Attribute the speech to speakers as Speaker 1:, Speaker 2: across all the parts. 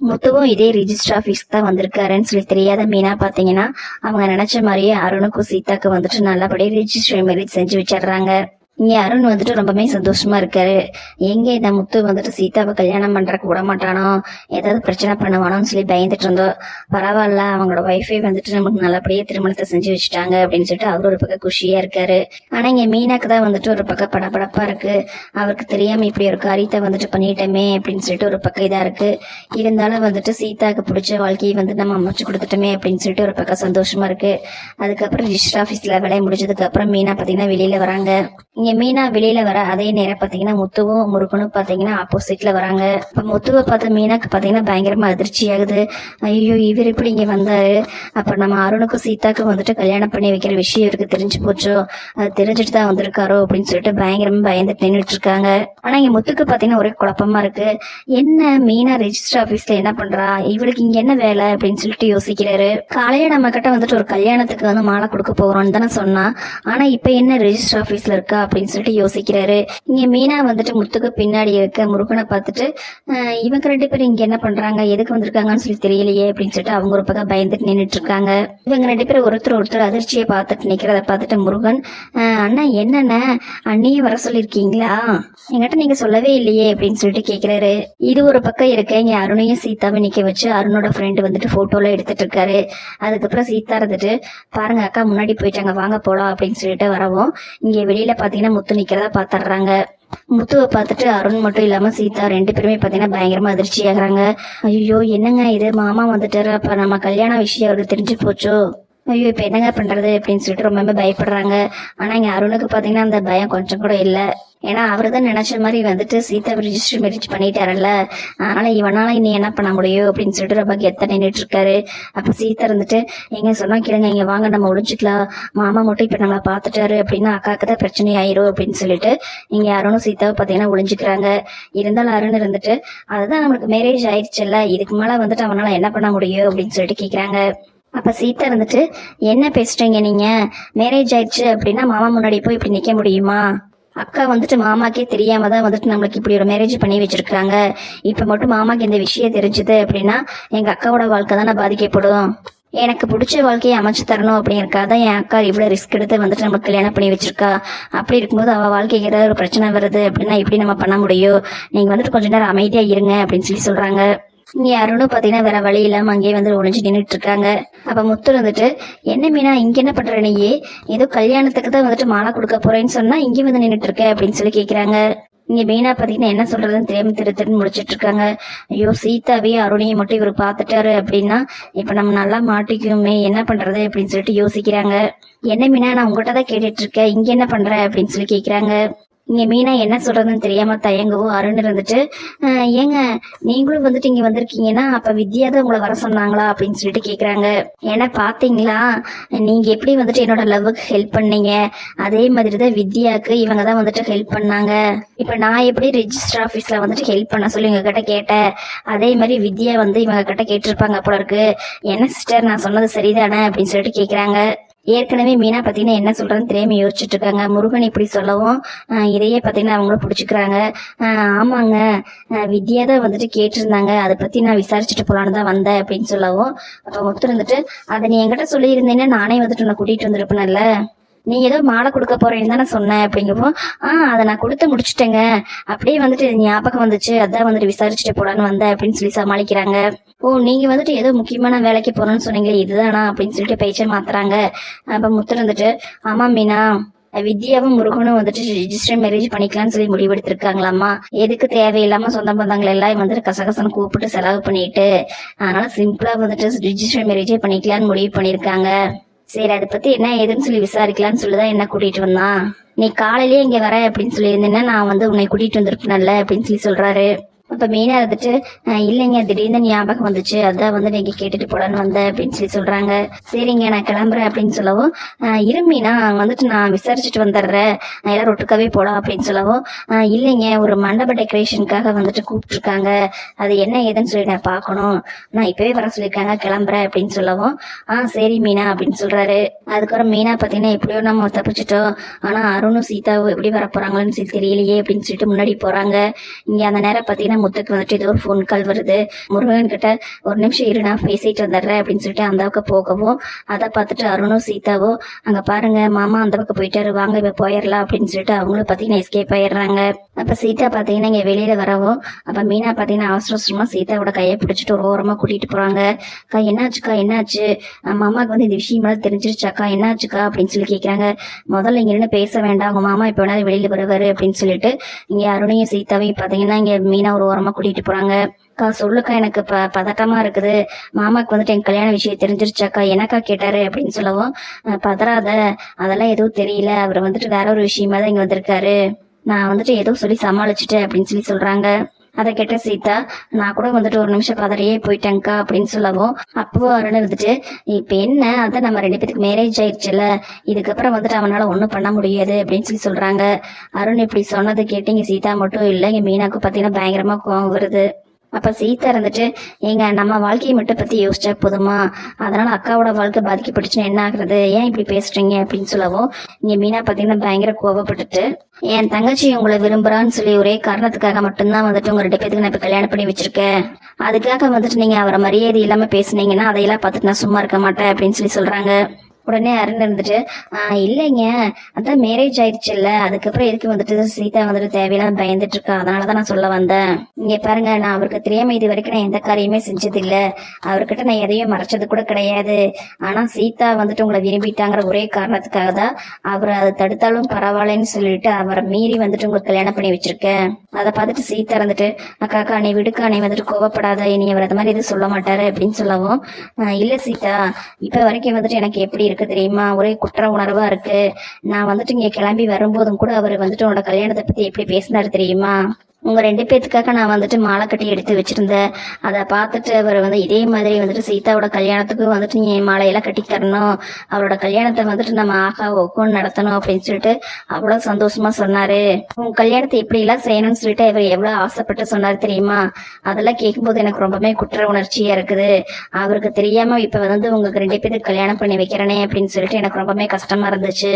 Speaker 1: முத்துவும் இதே register office தான் வந்திருக்காருன்னு சொல்லி தெரியாத மீனா பாத்தீங்கன்னா அவங்க நினைச்ச மாதிரியே அருணுக்கும் சீதாக்கு வந்துட்டு நல்லபடியே ரிஜிஸ்டர் மேரேஜ் செஞ்சு வச்சிடுறாங்க. இங்கே அருண் வந்துட்டு ரொம்பவே சந்தோஷமா இருக்காரு. எங்க இந்த முத்து வந்துட்டு சீதாவை கல்யாணம் பண்றதுக்கு விட மாட்டானோ? ஏதாவது பிரச்சனை பண்ணுவானோன்னு சொல்லி பயந்துட்டு இருந்தோம் பரவாயில்ல அவங்களோட ஒய்ஃபை வந்துட்டு நமக்கு நல்லபடியே திருமணத்தை செஞ்சு வச்சுட்டாங்க அப்படின்னு சொல்லிட்டு அவர் ஒரு பக்கம் குஷியா இருக்காரு. ஆனா இங்க மீனாக்கு தான் வந்துட்டு ஒரு பக்கம் படபடப்பா இருக்கு. அவருக்கு தெரியாம இப்படி ஒரு காரியத்தை வந்துட்டு பண்ணிட்டோமே அப்படின்னு சொல்லிட்டு ஒரு பக்கம் இதா இருக்கு. இருந்தாலும் வந்துட்டு சீதாக்கு பிடிச்ச வாழ்க்கையை வந்து நம்ம அமைச்சு கொடுத்துட்டோமே அப்படின்னு சொல்லிட்டு ஒரு பக்கம் சந்தோஷமா இருக்கு. அதுக்கப்புறம் ரிஜிஸ்டர் ஆஃபீஸ்ல வேலையை முடிஞ்சதுக்கு அப்புறம் மீனா பாத்தீங்கன்னா வெளியில வராங்க. இங்க மீனா வெளியில வர அதே நேரம் பாத்தீங்கன்னா முத்துவும் முருகனும் பாத்தீங்கன்னா ஆப்போசிட்ல வராங்க. இப்ப முத்துவை பார்த்த மீனாக்கு பாத்தீங்கன்னா பயங்கரமா அதிர்ச்சி ஆகுது. ஐயோ இவர் இப்படி இங்க வந்தாரு? அப்ப நம்ம அருணுக்கும் சீதாக்கும் வந்துட்டு கல்யாணம் பண்ணி வைக்கிற விஷயம் இவருக்கு தெரிஞ்சு போச்சோ? அது தெரிஞ்சுட்டு தான் வந்திருக்காரோ அப்படின்னு சொல்லிட்டு பயங்கரமா பயந்துட்டு நின்றுட்டு இருக்காங்க. ஆனா இங்க முத்துக்கு பாத்தீங்கன்னா ஒரே குழப்பமா இருக்கு. என்ன மீனா ரெஜிஸ்டர் ஆபீஸ்ல என்ன பண்றா? இவளுக்கு இங்க என்ன வேலை? அப்படின்னு சொல்லிட்டு யோசிக்கிறாரு. காலையில நம்ம கிட்ட வந்துட்டு ஒரு கல்யாணத்துக்கு வந்து மாலை கொடுக்க போறோம்னு தானே சொன்னா. ஆனா இப்ப என்ன ரெஜிஸ்டர் ஆபீஸ்ல இருக்கா? அப்படின்னு சொல்லிட்டு யோசிக்கிறாரு. இங்க மீனா வந்துட்டு முத்துக்கு பின்னாடி இருக்க முருகனை பார்த்துட்டு இவங்க ரெண்டு பேரும் இங்க என்ன பண்றாங்க? எதுக்கு வந்திருக்காங்கன்னு சொல்லி தெரியலையே அப்படின்னு சொல்லிட்டு அவங்க ஒரு பக்கம் பயந்துட்டு நின்றுட்டு இருக்காங்க. இவங்க ரெண்டு பேரும் ஒருத்தர் ஒருத்தர் அதிர்ச்சியை பார்த்துட்டு நிக்கிறத பார்த்துட்டு முருகன் அண்ணா என்னண்ணே? அண்ணியே வர சொல்லிருக்கீங்களா என்கிட்ட நீங்க சொல்லவே இல்லையே அப்படின்னு சொல்லிட்டு கேக்குறாரு. இது ஒரு பக்கம் இருக்க இங்க அருணையும் சீதாவை நிக்க வச்சு அருணோட ஃப்ரெண்டு வந்துட்டு போட்டோல எடுத்துட்டு இருக்காரு. அதுக்கப்புறம் சீதா இருந்துட்டு பாருங்க அக்கா முன்னாடி போயிட்டாங்க வாங்க போலாம் அப்படின்னு சொல்லிட்டு வரவும் இங்க வெளியில பாத்தீங்கன்னா முத்து நிற்கிறதா பாத்துடுறாங்க முத்துவை பார்த்துட்டு அருண் மட்டும் இல்லாம சீதா ரெண்டு பேருமே பாத்தீங்கன்னா பயங்கரமா அதிர்ச்சி ஆகுறாங்க. ஐயோ என்னங்க இது? மாமா வந்துட்டாரு. அப்ப நம்ம கல்யாண விஷயம் அவருக்கு தெரிஞ்சு போச்சோ? ஐயோ இப்ப என்னங்க பண்றது? அப்படின்னு சொல்லிட்டு ரொம்ப பயப்படுறாங்க. ஆனா இங்க அருணுக்கு பாத்தீங்கன்னா அந்த பயம் கொஞ்சம் கூட இல்லை. ஏன்னா அவர் தான் நினைச்ச மாதிரி வந்துட்டு சீதா ரிஜிஸ்டர் மேரேஜ் பண்ணிட்டாருல்ல. அதனால இவனால இனி என்ன பண்ண முடியும் அப்படின்னு சொல்லிட்டு ரொம்ப கெத்த நின்றுட்டு இருக்காரு. அப்ப சீதா இருந்துட்டு எங்க சொன்னா கேளுங்க இங்க வாங்க நம்ம ஒழிச்சுக்கலாம் மாமா மட்டும் இப்ப நம்மளை பாத்துட்டாரு அப்படின்னா அக்காக்கு தான் பிரச்சனை ஆயிரும் அப்படின்னு சொல்லிட்டு இங்க அருணும் சீதாவை பாத்தீங்கன்னா ஒழிஞ்சுக்கிறாங்க இருந்தாலும் அருண் இருந்துட்டு அதுதான் நம்மளுக்கு மேரேஜ் ஆயிடுச்சுல்ல இதுக்கு மேல வந்துட்டு அவனால என்ன பண்ண முடியும்? அப்படின்னு சொல்லிட்டு கேக்குறாங்க. அப்ப சீதா இருந்துட்டு என்ன பேசுறீங்க நீங்க? மேரேஜ் ஆயிடுச்சு அப்படின்னா மாமா முன்னாடி போய் இப்படி நிக்க முடியுமா? அக்கா வந்துட்டு மாமாக்கே தெரியாம தான் வந்துட்டு நம்மளுக்கு இப்படி ஒரு மேரேஜ் பண்ணி வச்சிருக்காங்க. இப்ப மட்டும் மாமாக்கு இந்த விஷயம் தெரிஞ்சது அப்படின்னா எங்க அக்காவோட வாழ்க்கை தானே பாதிக்கப்படும். எனக்கு பிடிச்ச வாழ்க்கையை அமைச்சு தரணும் அப்படிங்கறக்காக தான் என் அக்கா இவ்வளவு ரிஸ்க் எடுத்து வந்துட்டு நம்ம கல்யாணம் பண்ணி வச்சிருக்கா. அப்படி இருக்கும்போது அவ வாழ்க்கைக்கு ஏதாவது ஒரு பிரச்சனை வருது அப்படின்னா எப்படி நம்ம பண்ண முடியும்? நீங்க வந்துட்டு கொஞ்ச நேரம் அமைதியா இருங்க அப்படின்னு சொல்லி சொல்றாங்க. இங்க அருணும் பாத்தீங்கன்னா வேற வழி இல்லாம அங்கேயே வந்து ஒளிஞ்சு நின்றுட்டு இருக்காங்க அப்ப முத்து வந்துட்டு என்ன மீனா இங்க என்ன பண்ற நீயே ஏதோ கல்யாணத்துக்கு தான் வந்துட்டு மாலை கொடுக்க போறேன்னு சொன்னா இங்கே வந்து நின்றுட்டு இருக்க அப்படின்னு சொல்லி கேக்குறாங்க. இங்க மீனா பாத்தீங்கன்னா என்ன சொல்றதுன்னு தெரியாம திரு திருன்னு முடிச்சிட்டு இருக்காங்க ஐயோ சீதாவே அருணையை மட்டும் இவர் பாத்துட்டாரு அப்படின்னா இப்ப நம்ம நல்லா மாட்டிக்குமே என்ன பண்றது? அப்படின்னு சொல்லிட்டு யோசிக்கிறாங்க. என்ன மீனா நான் உங்ககிட்ட தான் கேட்டுட்டு இருக்கேன் இங்க என்ன பண்ற? அப்படின்னு சொல்லி கேக்குறாங்க. இங்க மீனா என்ன சொல்றதுன்னு தெரியாம தயங்கவும் அருண் இருந்துட்டு ஏங்க நீங்களும் வந்துட்டு இங்க வந்திருக்கீங்கன்னா அப்ப வித்யா தான் உங்களை வர சொன்னாங்களா? அப்படின்னு சொல்லிட்டு கேக்குறாங்க. ஏன்னா பாத்தீங்களா நீங்க எப்படி வந்துட்டு என்னோட லவ்வுக்கு ஹெல்ப் பண்ணீங்க? அதே மாதிரி தான் வித்யாக்கு இவங்க தான் வந்துட்டு ஹெல்ப் பண்ணாங்க. இப்ப நான் எப்படி ரிஜிஸ்டர் ஆபீஸ்ல வந்துட்டு ஹெல்ப் பண்ண சொல்லி இவங்க கிட்ட கேட்டேன்? அதே மாதிரி வித்யா வந்து இவங்க கிட்ட கேட்டிருப்பாங்க போல இருக்கு. என்ன சிஸ்டர் நான் சொன்னது சரிதானே? அப்படின்னு சொல்லிட்டு கேக்குறாங்க. ஏற்கனவே மீனா பார்த்தீங்கன்னா என்ன சொல்கிறேன்னு தெரியாம யோசிச்சுட்டு இருக்காங்க. முருகன் இப்படி சொல்லவும் இதையே பார்த்தீங்கன்னா அவங்களும் பிடிச்சிக்கிறாங்க. ஆமாங்க. வித்யா தான் வந்துட்டு கேட்டிருந்தாங்க. அதை பத்தி நான் விசாரிச்சுட்டு போலான்னு தான் வந்தேன் அப்படின்னு சொல்லவும் அப்போ முத்து இருந்துட்டு அதை நீ என்கிட்ட சொல்லியிருந்தேன்னா நானே வந்துட்டு உன்னை கூட்டிகிட்டு வந்திருப்பேன்ல நீ ஏதோ மாலை கொடுக்க போறேன்னு தானே சொன்னேன் அப்படிங்கப்போ ஆ அதை நான் கொடுத்து முடிச்சிட்டேங்க. அப்படியே வந்துட்டு ஞாபகம் வந்துச்சு. அதான் வந்துட்டு விசாரிச்சுட்டு போலான்னு வந்தேன் அப்படின்னு சொல்லி சமாளிக்கிறாங்க. ஓ நீங்க வந்துட்டு ஏதோ முக்கியமான வேலைக்கு போறோம்னு சொன்னீங்களே இதுதானா? அப்படின்னு சொல்லிட்டு பேச்சை மாத்துறாங்க. அப்ப முத்து வந்துட்டு ஆமா மீனா. வித்யாவும் முருகனும் வந்துட்டு ரிஜிஸ்டர் மேரேஜ் பண்ணிக்கலாம்னு சொல்லி முடிவெடுத்திருக்காங்களாமா எதுக்கு தேவையில்லாம சொந்த பந்தங்கள் எல்லாம் வந்துட்டு கசகசன்னு கூப்பிட்டு செலவு பண்ணிட்டு அதனால சிம்பிளா வந்துட்டு ரிஜிஸ்டர் மேரேஜே பண்ணிக்கலாம்னு முடிவு பண்ணிருக்காங்க சரி அதை பத்தி என்ன ஏதுன்னு சொல்லி விசாரிக்கலாம்னு சொல்லிதான் என்ன கூட்டிட்டு வந்தான். நீ காலையிலேயே இங்க வர அப்படின்னு சொல்லி இருந்தேன்னா நான் வந்து உன்னை கூட்டிட்டு வந்திருப்பேன்ல அப்படின்னு சொல்லி சொல்றாரு. அப்ப மீனா இருந்துட்டு இல்லைங்க திடீர்னு ஞாபகம் வந்துச்சு. அதான் வந்து நீங்க கேட்டுட்டு போடன்னு வந்தேன் அப்படின்னு சொல்லி சொல்றாங்க. சரிங்க நான் கிளம்புறேன் அப்படின்னு சொல்லவும் இருமீனா இரு மீனா வந்துட்டு நான் விசாரிச்சுட்டு வந்துடுறேன். எல்லாரும் ஒட்டுக்காவே போலாம் அப்படின்னு சொல்லவும் இல்லைங்க ஒரு மண்டப டெக்கரேஷனுக்காக வந்துட்டு கூப்பிட்டுருக்காங்க. அது என்ன ஏதுன்னு சொல்லி நான் பார்க்கணும். நான் இப்பவே வர சொல்லியிருக்காங்க கிளம்புறேன் அப்படின்னு சொல்லவும் ஆ சரி மீனா அப்படின்னு சொல்றாரு. அதுக்கப்புறம் மீனா பாத்தீங்கன்னா எப்படியோ நம்ம தப்பிச்சிட்டோம். ஆனா அருணும் சீதாவும் எப்படி வர போறாங்களோன்னு சொல்லி தெரியலையே அப்படின்னு சொல்லிட்டு முன்னாடி போறாங்க. இங்க அந்த நேரம் பாத்தீங்கன்னா முத்துக்கு வந்துட்டு ஏதோ ஒரு ஃபோன் கால் வருது. முருகன் கிட்ட ஒரு நிமிஷம் இரு நான் பேசிட்டு வந்துடுறேன் அப்படின்னு சொல்லிட்டு அந்த பக்கம் போகவும் அதை பார்த்துட்டு அருணும் சீதாவும் அங்க பாருங்க மாமா அந்த பக்கம் போயிட்டாரு வாங்க இப்ப போயிடலாம் அப்படின்னு சொல்லிட்டு அவங்களும் பாத்தீங்கன்னா எஸ்கேப் ஆயிடுறாங்க. அப்ப சீதா பாத்தீங்கன்னா இங்க வெளியில வரவும் அப்ப மீனா பாத்தீங்கன்னா அவசர அவசரமா சீதாவோட கையை பிடிச்சிட்டு ஒரு ஓரமா கூட்டிட்டு போறாங்க. அக்கா என்னாச்சுக்கா என்னாச்சு? மாமாவுக்கு வந்து இந்த விஷயமெல்லாம் தெரிஞ்சிருச்சாக்கா என்னாச்சுக்கா? அப்படின்னு சொல்லி கேக்குறாங்க. முதல்ல இங்க நின்று பேச வேண்டாம் உங்க மாமா இப்ப வேணாலும் வெளியில வருவாரு அப்படின்னு சொல்லிட்டு இங்க அருணையும் சீதாவையும் பாத்தீங்கன்னா இங்க மீனா ஒரு ஓரமா கூட்டிட்டு போறாங்க. அக்கா சொல்லுக்கா எனக்கு ப பதட்டமா இருக்குது. மாமாக்கு வந்துட்டு என் கல்யாண விஷயம் தெரிஞ்சிருச்சாக்கா எனக்கா கேட்டாரு அப்படின்னு சொல்லவும் பதறாத அதெல்லாம் எதுவும் தெரியல. அவர் வந்துட்டு வேற ஒரு விஷயமா தான் இங்க வந்திருக்காரு. நான் வந்துட்டு ஏதோ சொல்லி சமாளிச்சுட்டேன் அப்படின்னு சொல்லி சொல்றாங்க. அதை கேட்ட சீதா நான் கூட வந்துட்டு ஒரு நிமிஷம் பதறியே போயிட்டேங்க்கா அப்படின்னு சொல்லவும் அப்போ அருண் இருந்துட்டு இப்போ என்ன? அதான் நம்ம ரெண்டு பேத்துக்கு மேரேஜ் ஆயிடுச்சுல இதுக்கப்புறம் வந்துட்டு அவனால ஒன்றும் பண்ண முடியாது அப்படின்னு சொல்லி சொல்றாங்க. அருண் இப்படி சொன்னதை கேட்டு இங்கே சீதா மட்டும் இல்லை இங்க மீனாக்கு பார்த்தீங்கன்னா பயங்கரமா கோவம் வருது. அப்போ சீதா இருந்துட்டு ஏங்க நம்ம வாழ்க்கையை மட்டும் பற்றி யோசிச்சா போதுமா? அதனால அக்காவோட வாழ்க்கை பாதிக்கப்பட்டுச்சுன்னா என்ன ஆகுறது? ஏன் இப்படி பேசுறீங்க? அப்படின்னு சொல்லவும் இங்க மீனா பார்த்தீங்கன்னா பயங்கர கோவப்பட்டுட்டு என் தங்கச்சி உங்களை விரும்புறான்னு சொல்லி ஒரே காரணத்துக்காக மட்டும்தான் வந்துட்டு உங்க ரெண்டு பேத்துக்கு நான் இப்போ கல்யாணம் பண்ணி வச்சிருக்கேன். அதுக்காக வந்துட்டு நீங்க அவரை மரியாதை இல்லாம பேசுனீங்கன்னா அதையெல்லாம் பார்த்துட்டு நான் சும்மா இருக்க மாட்டேன் அப்படின்னு சொல்லி சொல்றாங்க. உடனே அருண் இருந்துட்டு இல்லைங்க. அதான் மேரேஜ் ஆயிடுச்சுல்ல. அதுக்கப்புறம் எதுக்கு வந்துட்டு சீதா வந்துட்டு தேவையில்லாம பயந்துட்டு இருக்கா? அதனாலதான் நான் சொல்ல வந்தேன். இங்க பாருங்க நான் அவருக்கு தெரியாம இது வரைக்கும் நான் எந்த காரியமே செஞ்சது இல்ல அவர்கிட்ட நான் எதையும் மறைச்சது கூட கிடையாது. ஆனா சீதா வந்துட்டு உங்களை விரும்பிட்டாங்கிற ஒரே காரணத்துக்காக தான் அவர் அதை தடுத்தாலும் பரவாயில்லன்னு சொல்லிட்டு அவரை மீறி வந்துட்டு உங்களுக்கு கல்யாணம் பண்ணி வச்சிருக்கேன். அதை பார்த்துட்டு சீதா இருந்துட்டு அக்கா அக்கா நீ விடுக்கா. நீ வந்துட்டு கோவப்படாத. இனி அவர் அது மாதிரி எதுவும் சொல்ல மாட்டாரு அப்படின்னு சொல்லவும் இல்ல சீதா. இப்ப வரைக்கும் வந்துட்டு எனக்கு எப்படி இருக்கு தெரியுமா? ஒரே குற்ற உணர்வா இருக்கு. நான் வந்துட்டு இங்க கிளம்பி வரும்போதும் கூட அவர் வந்துட்டு உன்னோட கல்யாணத்தை பத்தி எப்படி பேசினாரு தெரியுமா? உங்க ரெண்டு பேத்துக்காக நான் வந்துட்டு மாலை கட்டி எடுத்து வச்சிருந்தேன் அதை பார்த்துட்டு அவர் வந்து இதே மாதிரி வந்துட்டு சீதாவோட கல்யாணத்துக்கு வந்துட்டு நீ மாலையெல்லாம் கட்டி தரணும் அவரோட கல்யாணத்தை வந்துட்டு நம்ம ஆகா ஒக்கும் நடத்தணும் அப்படின்னு சொல்லிட்டு அவ்வளவு சந்தோஷமா சொன்னாரு. உன் கல்யாணத்தை இப்படி எல்லாம் செய்யணும்னு சொல்லிட்டு இவர் எவ்வளவு ஆசைப்பட்டு சொன்னாரு தெரியுமா? அதெல்லாம் கேட்கும்போது எனக்கு ரொம்பவே குற்ற உணர்ச்சியா இருக்குது. அவருக்கு தெரியாம இப்ப வந்து உங்களுக்கு ரெண்டு பேருக்கு கல்யாணம் பண்ணி வைக்கிறனே அப்படின்னு சொல்லிட்டு எனக்கு ரொம்பவே கஷ்டமா இருந்துச்சு.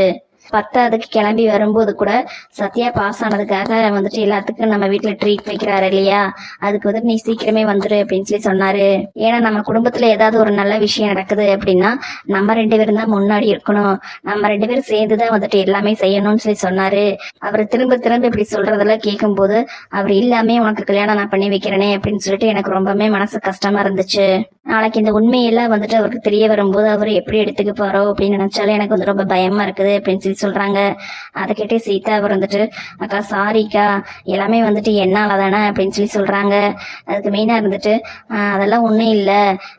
Speaker 1: பத்தாவதுக்கு கிளம்பி வரும்போது கூட சத்யா பாஸ் ஆனதுக்காக வந்துட்டு எல்லாத்துக்கும் நம்ம வீட்டுல ட்ரீட் வைக்கிறாரு இல்லையா? அதுக்கு வந்துட்டு நீ சீக்கிரமே வந்துரு அப்படின்னு சொல்லி சொன்னாரு. ஏன்னா நம்ம குடும்பத்துல ஏதாவது ஒரு நல்ல விஷயம் நடக்குது அப்படின்னா நம்ம ரெண்டு பேரும் தான் முன்னாடி இருக்கணும். நம்ம ரெண்டு பேரும் சேர்ந்துதான் வந்துட்டு எல்லாமே செய்யணும்னு சொல்லி சொன்னாரு. அவர் திரும்ப திரும்ப இப்படி சொல்றதெல்லாம் கேட்கும்போது அவர் இல்லாமே உனக்கு கல்யாணம் நான் பண்ணி வைக்கிறேனே அப்படின்னு சொல்லிட்டு எனக்கு ரொம்பவே மனசு கஷ்டமா இருந்துச்சு. நாளைக்கு இந்த உண்மையெல்லாம் வந்துட்டு அவருக்கு தெரிய வரும்போது அவர் எப்படி எடுத்துக்க போறோ அப்படின்னு நினைச்சாலும் எனக்கு வந்து ரொம்ப பயமா இருக்குது அப்படின்னு சொல்லி சொல்றாங்க. அதை கேட்டே சீதா அவர் வந்துட்டு அக்கா சாரிக்கா எல்லாமே வந்துட்டு என்னால தானே அப்படின்னு சொல்லி சொல்றாங்க. அதுக்கு மெயினா இருந்துட்டு அதெல்லாம் ஒண்ணும் இல்ல.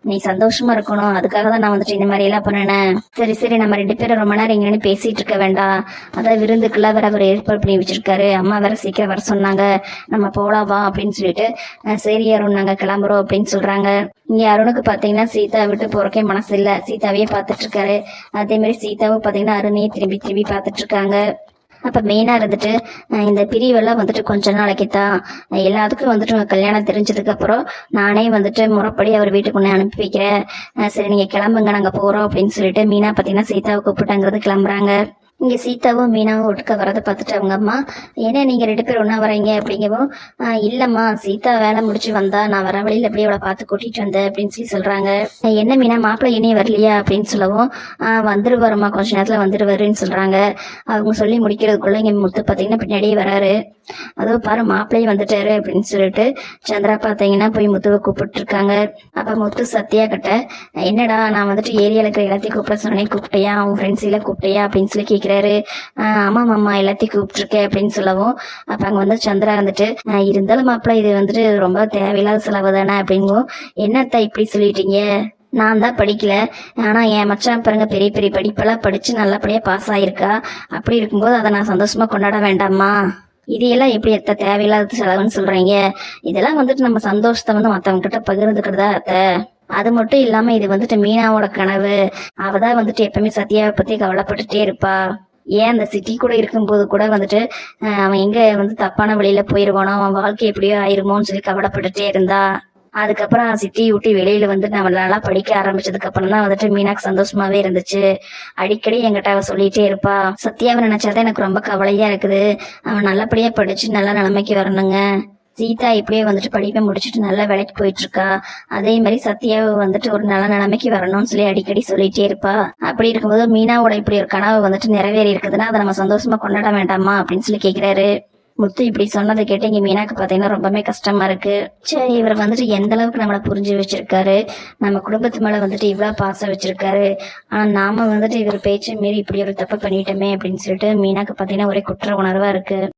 Speaker 1: நீ சந்தோஷமா இருக்கணும். அதுக்காக தான் நான் வந்துட்டு இந்த மாதிரி எல்லாம் பண்ணினேன். சரி சரி நம்ம ரெண்டு பேரும் ரொம்ப நேரம் இங்க பேசிட்டு இருக்க வேண்டாம். அதான் விருந்துக்குள்ள வேற அவர் ஏற்பாடு பண்ணி வச்சிருக்காரு. அம்மா வேற சீக்கிரம் வர சொன்னாங்க. நம்ம போலாவா வா அப்படின்னு சொல்லிட்டு சரி யாரும் நாங்க கிளம்புறோம் அப்படின்னு சொல்றாங்க. இங்க அருணுக்கு பாத்தீங்கன்னா சீதா விட்டு போறக்கே மனசு இல்ல சீதாவையே பார்த்துட்ருக்காரு இருக்காரு அதே மாதிரி சீதாவும் பாத்தீங்கன்னா அருணையே திரும்பி திரும்பி பார்த்துட்ருக்காங்க இருக்காங்க அப்ப மெயினா இருந்துட்டு இந்த பிரிவெல்லாம் வந்துட்டு கொஞ்ச நாளைக்கு தான். எல்லாத்துக்கும் வந்துட்டு கல்யாணம் தெரிஞ்சதுக்கு அப்புறம் நானே வந்துட்டு முறைப்படி அவர் வீட்டுக்குள்ளே அனுப்பி வைக்கிறேன். சரி நீங்க கிளம்புங்க நாங்க போறோம் அப்படின்னு சொல்லிட்டு மீனா பாத்தீங்கன்னா சீதாவை கூப்பிட்டாங்கிறது கிளம்புறாங்க. இங்க சீதாவும் மீனாவும் ஒட்டுக்க வரதை பார்த்துட்டு அவங்க அம்மா ஏன்னா நீங்க ரெண்டு பேரும் ஒன்றா வரீங்க? அப்படிங்கவும் இல்லைம்மா இல்லம்மா சீதா வேலை முடிச்சு வந்தா நான் வர வழியில அப்படியே அவளை பார்த்து கூட்டிட்டு வந்தேன் அப்படின்னு சொல்லி சொல்றாங்க. என்ன மீனா மாப்பிள்ளை இனியும் வரலையா? அப்படின்னு சொல்லவும் "ஆஹ் வந்துருவாருமா கொஞ்ச நேரத்துல வந்துருவாருன்னு சொல்றாங்க. அவங்க சொல்லி முடிக்கிறதுக்குள்ள இங்க முத்து பாத்தீங்கன்னா பின்னாடியே வராரு. அதோ பாரு மாப்பிள்ளையும் வந்துட்டாரு அப்படின்னு சொல்லிட்டு சந்திரா பாத்தீங்கன்னா போய் முத்துவை கூப்பிட்டு இருக்காங்க. அப்ப முத்து சத்யா கிட்ட என்னடா நான் வந்துட்டு ஏரியாவில் இருக்கிற எல்லாத்தையும் கூப்பிட சொன்னேன் கூப்பிட்டையா? உன் ஃப்ரெண்ட்ஸ் எல்லாம் கூப்பிட்டியா? அப்படின்னு சொல்லி கேக்குறாரு. "ஆஹ் ஆமா மாமா எல்லாத்தையும் கூப்பிட்டுருக்கேன் அப்படின்னு சொல்லவும் அப்போ அங்கே வந்து சந்திரா இருந்துட்டு இருந்தாலும் மாப்பிள்ள இது வந்துட்டு ரொம்ப தேவையில்லாத செலவு தானே அப்படிங்கும் என்னத்தை இப்படி சொல்லிட்டீங்க? நான் தான் படிக்கல. ஆனால் என் மச்சான் பாருங்க பெரிய பெரிய படிப்பெல்லாம் படித்து நல்லபடியாக பாஸ் ஆகிருக்கா அப்படி இருக்கும்போது அதை நான் சந்தோஷமாக கொண்டாட வேண்டாமா? இதையெல்லாம் எப்படி எத்த தேவையில்லாத செலவுன்னு சொல்கிறீங்க இதெல்லாம் வந்துட்டு நம்ம சந்தோஷத்தை வந்து மற்றவங்க கிட்ட பகிர்ந்துக்கிறதா அத்தை? அது மட்டும் இல்லாம இது வந்துட்டு மீனாவோட கனவு. அவதான் வந்துட்டு எப்பவுமே சத்யாவை பத்தி கவலைப்பட்டுட்டே இருப்பா. ஏன் அந்த சிட்டி கூட இருக்கும்போது கூட வந்துட்டு அவன் எங்க வந்து தப்பான வழியில போயிருவானோ அவன் வாழ்க்கை எப்படியோ ஆயிருமோன்னு சொல்லி கவலைப்பட்டுட்டே இருந்தா. அதுக்கப்புறம் சிட்டியை விட்டு வெளியில வந்து நம்ம நல்லா படிக்க ஆரம்பிச்சதுக்கு அப்புறம் தான் வந்துட்டு மீனாக்கு சந்தோஷமாவே இருந்துச்சு. அடிக்கடி என்கிட்ட அவ சொல்லிட்டே இருப்பா. சத்யாவை நினைச்சாதான் எனக்கு ரொம்ப கவலையா இருக்குது. அவன் நல்லபடியா படிச்சு நல்ல நிலைமைக்கு வரணுங்க. சீதா இப்படியே வந்துட்டு படிப்பை முடிச்சுட்டு நல்லா வேலைக்கு போயிட்டு இருக்கா அதே மாதிரி சத்யாவை வந்துட்டு ஒரு நல்ல நிலைமைக்கு வரணும்னு சொல்லி அடிக்கடி சொல்லிட்டே இருப்பா. அப்படி இருக்கும்போது மீனாவோட இப்படி ஒரு கனவு வந்துட்டு நிறைவேறி இருக்குதுன்னா அதை நம்ம சந்தோஷமா கொண்டாட வேண்டாமா அப்படின்னு சொல்லி கேக்குறாரு. முத்து இப்படி சொன்னதை கேட்டு இங்க மீனாக்கு பாத்தீங்கன்னா ரொம்பவே கஷ்டமா இருக்கு. சரி இவர் வந்துட்டு எந்த அளவுக்கு நம்மளை புரிஞ்சு வச்சிருக்காரு? நம்ம குடும்பத்து மேல வந்துட்டு இவ்வளவு பாசம் வச்சிருக்காரு. ஆனா நாம வந்துட்டு இவர் பேச்சை மீறி இப்படி ஒரு தப்பு பண்ணிட்டோமே அப்படின்னு சொல்லிட்டு மீனாக்கு பாத்தீங்கன்னா ஒரே குற்ற உணர்வா இருக்கு.